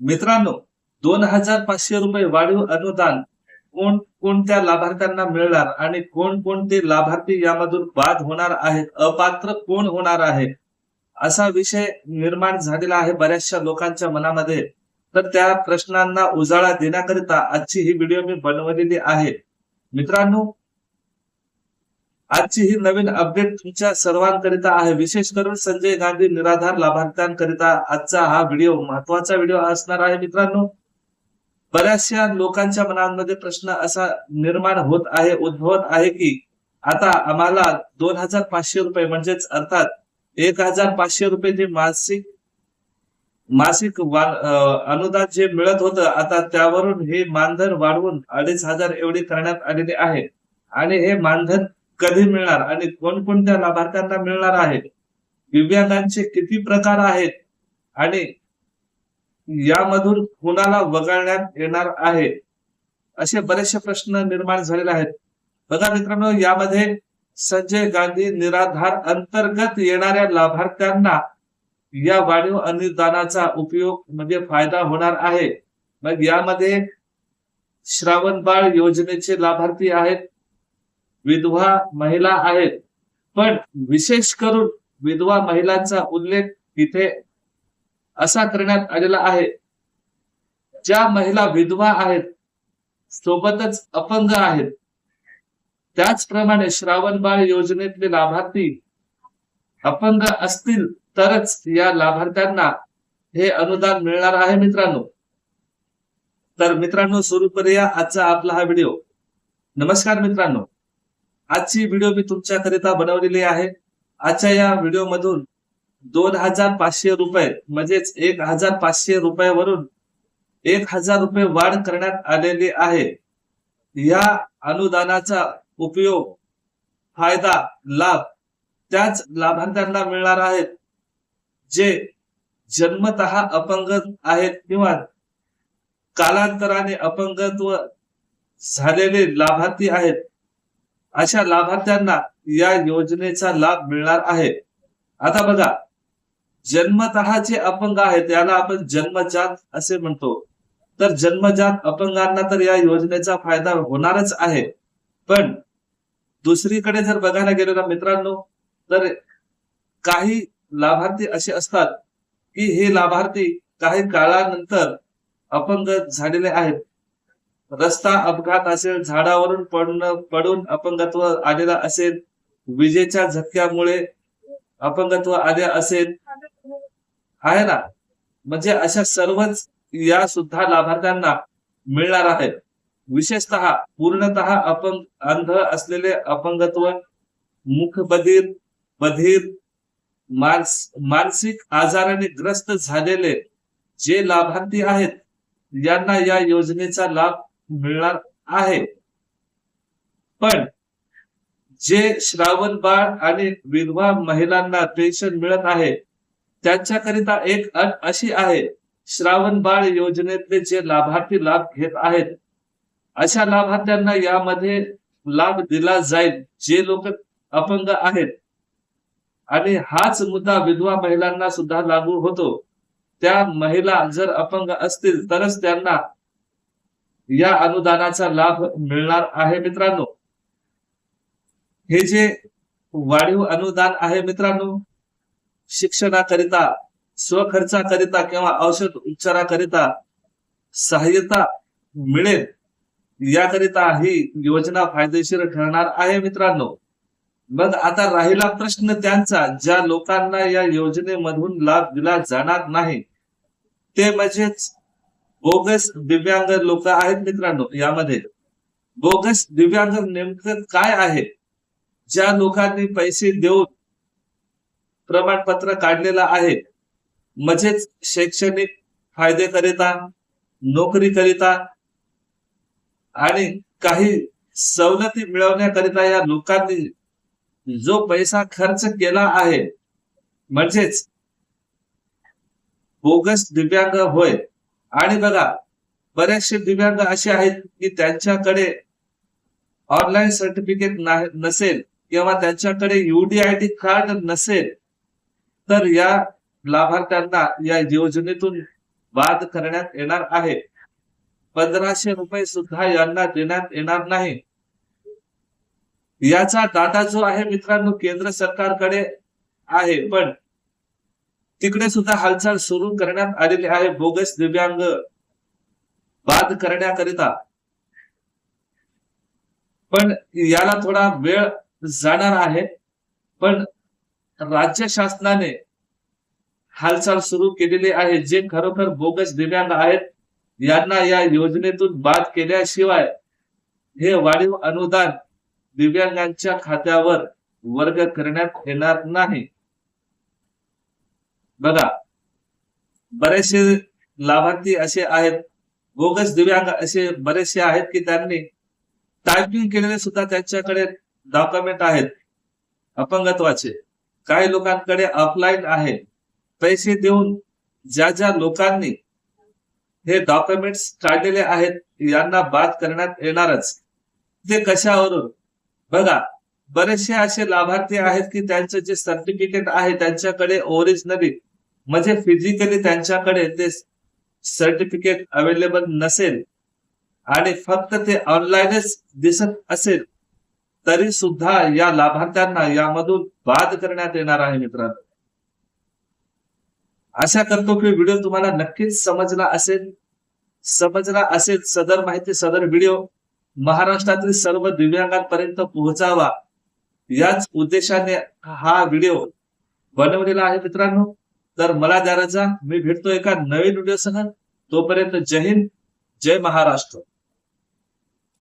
मित्रांनो दोन हजार पाचशे रुपये वाढीव अनुदान कोण कोणत्या लाभार्थ्यांना मिळणार आणि कोण कोणते लाभार्थी यामधून बाद होणार आहेत अपात्र कोण होणार आहे? असा विषय निर्माण झालेला आहे बऱ्याचशा लोकांच्या मनामध्ये. तर त्या प्रश्नांना उजाळा देण्याकरिता आजची ही व्हिडिओ मी बनवलेली आहे. मित्रांनो आजची ही नवीन अपडेट तुमच्या सर्वांकरिता आहे. विशेष करून संजय गांधी निराधार लाभार्थ्यांकरिता आजचा हा व्हिडिओ महत्त्वाचा व्हिडिओ असणार आहे मित्रांनो. बऱ्याचशा लोकांच्या मनांमध्ये प्रश्न असा निर्माण होत आहे उद्भवत आहे की आता आम्हाला दोन हजार पाचशे रुपये म्हणजेच अर्थात एक हजार पाचशे रुपये जे मासिक मासिक वा- अं, अनुदान जे मिळत होतं आता त्यावरून हे मानधन वाढवून अडीच हजार एवढे करण्यात आलेले आहे. आणि हे मानधन कधी मिळणार आणि कोणकोणत्या लाभार्थ्यांना मिळणार आहे दिव्यांगांचे किती प्रकार आहेत? आणि यामधून कुणाला वगळण्यात येणार आहे? असे बरेचसे प्रश्न निर्माण झालेले आहेत. बघा मित्रांनो यामध्ये संजय गांधी निराधार अंतर्गत येणाऱ्या लाभार्थ्यांना या वाढीव अनुदानाचा उपयोग म्हणजे फायदा होणार आहे. मग यामध्ये श्रावण बाळ योजनेचे लाभार्थी आहेत. विधवा महिला आहेत. पण विशेष करून विधवा महिलांचा उल्लेख इथे असा करण्यात आलेला आहे. ज्या महिला विधवा आहेत सोबतच अपंग आहेत. त्याचप्रमाणे श्रावण बाळ योजनेतले लाभार्थी अपंग असतील तरच या लाभार्थ्यांना हे अनुदान मिळणार आहे मित्रांनो. तर मित्रांनो सुरू करूया आजचा आपला हा व्हिडिओ. नमस्कार मित्रांनो. आजची व्हिडिओ मी तुमच्याकरिता बनवलेली आहे. आजच्या या व्हिडिओ मधून दोन हजार पाचशे रुपये म्हणजेच एक हजार पाचशे रुपयावरून एक हजार रुपये वाढ करण्यात आलेली आहे. या अनुदानाचा उपयोग फायदा लाभ त्याच लाभार्थ्यांना मिळणार आहेत जे जन्मत अपंग आहेत किंवा कालांतराने अपंगत्व झालेले लाभार्थी आहेत अशा लाभार्थ्यांना या योजनेचा लाभ मिळणार आहे. आता बघा जन्मत जे अपंग आहेत याला आपण जन्मजात असे म्हणतो. तर जन्मजात अपंगांना तर या योजनेचा फायदा होणारच आहे. पण दुसरीकडे जर बघायला गेलो ना मित्रांनो तर काही लाभार्थी असे असतात की हे लाभार्थी काही काळानंतर अपंग झालेले आहेत. रस्ता अपघात असेल झाडावरून पडणं पडून अपंगत्व आलेला असेल विजेच्या झटक्यामुळे अपंगत्व आले असेल आहे ना? म्हणजे अशा सर्वच या सुद्धा लाभार्थ्यांना मिळणार आहेत. विशेषतः पूर्णतः अपंग अंध असलेले अपंगत्व मुख बधीर बधीर मानस मानसिक आजाराने ग्रस्त झालेले जे लाभार्थी आहेत यांना या योजनेचा लाभ मिळणार आहे. पण जे श्रावण बाळ आणि विधवा महिलांना पेन्शन मिळत आहे त्यांच्याकरिता एक अट अशी आहे श्रावण बाळ योजनेतले जे लाभार्थी लाभ घेत आहेत अशा लाभार्थ्यांना यामध्ये लाभ दिला जाईल जे लोक अपंग आहेत. आणि हाच मुद्दा विधवा महिलांना सुद्धा लागू होतो. त्या महिला जर अपंग असतील तरच त्यांना या अनुदानाचा लाभ मिळणार आहे मित्रांनो. हे जे वाढीव अनुदान आहे मित्रांनो शिक्षणाकरिता स्वखर्चाकरिता किंवा औषध उपचाराकरिता सहाय्यता मिळेल याकरिता ही योजना फायदेशीर ठरणार आहे मित्रांनो. मग आता राहिला प्रश्न त्यांचा ज्या लोकांना या योजनेमधून लाभ दिला जाणार नाही ते म्हणजेच बोगस दिव्यांग लोक आहेत मित्रांनो यामध्ये. बोगस दिव्यांग नेमकं काय आहे? ज्या लोकांनी पैसे देऊन प्रमाणपत्र काढलेलं आहे म्हणजेच शैक्षणिक फायदे करिता नोकरी करिता आणि काही सवलती मिळवण्याकरिता या लोकांनी जो पैसा खर्च केला आहे म्हणजेच बोगस दिव्यांग होय. आणि बघा बरेचसे दिव्यांग असे आहेत की त्यांच्याकडे ऑनलाईन सर्टिफिकेट नसेल किंवा त्यांच्याकडे युडीआयडी कार्ड नसेल तर या लाभार्थ्यांना या योजनेतून बाद करण्यात येणार आहे. पंधराशे रुपये सुद्धा यांना देण्यात येणार नाही. याचा डाटा जो आहे मित्रांनो केंद्र सरकारकडे आहे पण तिकडे सुद्धा हालचाल सुरू करण्यात आलेली आहे. बोगस दिव्यांग बाद करण्याकरिता. पण याला थोडा वेळ जाणार आहे. पण राज्य शासनाने हालचाल सुरू केलेली आहे. जे खरोखर बोगस दिव्यांग आहेत यांना या योजनेतून बाद केल्याशिवाय हे वाढीव अनुदान दिव्यांगांच्या खात्यावर वर्ग करण्यात येणार नाही. बघा बरेचसे लाभार्थी असे आहेत बोगस दिव्यांग असे बरेचसे आहेत की त्यांनी टायपिंग केलेले सुद्धा त्यांच्याकडे डॉक्युमेंट आहेत अपंगत्वाचे. काही लोकांकडे ऑफलाईन आहे. पैसे देऊन ज्या ज्या लोकांनी हे डॉक्युमेंट्स काढलेले आहेत यांना बाद करण्यात येणारच. ते कशावरून? बघा बरेचसे असे लाभार्थी आहेत की त्यांचं जे सर्टिफिकेट आहे त्यांच्याकडे ओरिजिनली म्हणजे फिजिकली त्यांच्याकडे ते सर्टिफिकेट अवेलेबल नसेल आणि फक्त ते ऑनलाईनच दिसत असेल तरी सुद्धा या लाभार्थ्यांना यामधून बाद करण्यात येणार आहे मित्रांनो. आशा करतो की व्हिडिओ तुम्हाला नक्कीच समजला असेल. समजला असेल सदर माहिती सदर व्हिडिओ महाराष्ट्रातील सर्व दिव्यांगांपर्यंत पोहोचावा. याच उद्देशाने हा व्हिडिओ बनवलेला आहे मित्रांनो. तर मला द्या रजा मी भेटतो एका नवीन व्हिडिओसह तोपर्यंत जय हिंद जय महाराष्ट्र.